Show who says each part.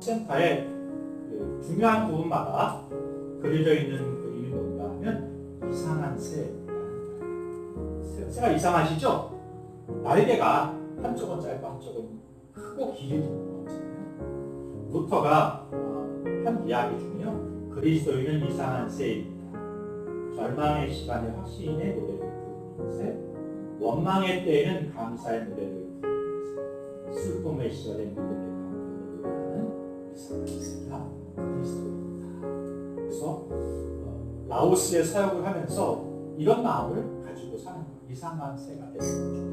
Speaker 1: 센터에 그 중요한 부분마다 그려져 있는 그림이 뭔가 하면 이상한 새. 새가 이상하시죠? 날개가 한쪽은 짧고 한쪽은 크고 길이. 루터가 어, 한 이야기 중에요. 그리스도인은 이상한 새입니다. 절망의 시간에 확신의 노래를 부르는 새, 원망의 때에는 감사의 노래를 부르는 새, 슬픔의 시절에 믿음의 어, 라오스의 사역을 하면서 이런 마음을 가지고 사는. 이상한 새가 되는 거죠.